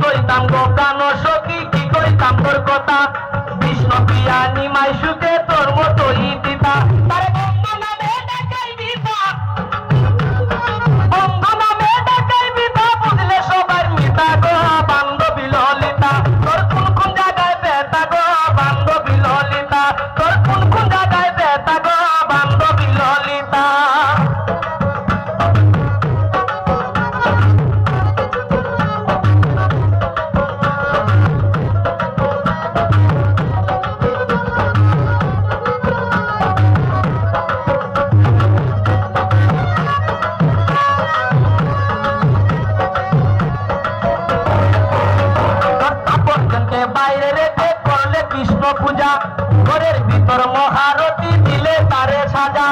কইতাম গো কানো সখী? কি কইতাম তোর কথা? কৃষ্ণ পিয়া নিমাই সুখে তোর মতো ইতিতা তারে বাইরে রেখে করলে কৃষ্ণ পূজা। ঘরের ভিতর মহারতি দিলে তারে সাজা।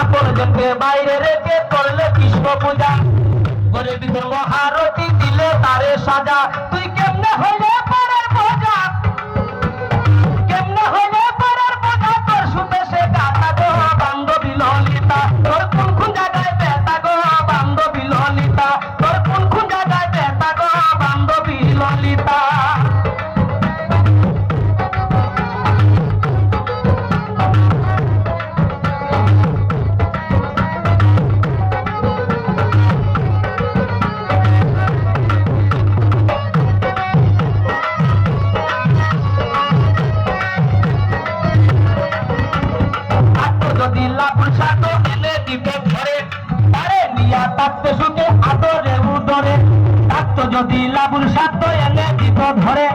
আপনজনকে বাইরে রেখে করলে কৃষ্ণ পূজা। ঘরের ভিতর মহারতি দিলে তারে সাজা। তুই কেমনে হইলে আত্ম প্রসাদ এনে দিবে ঘরে। তারে নিয়া তাকতে সুখে আদরে উদরে। তাক্ত যদি লাবুর সাত এনে দিব ধরে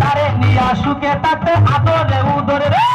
তারে নিয়া সুখে তাকতে আদরে উদরে। রে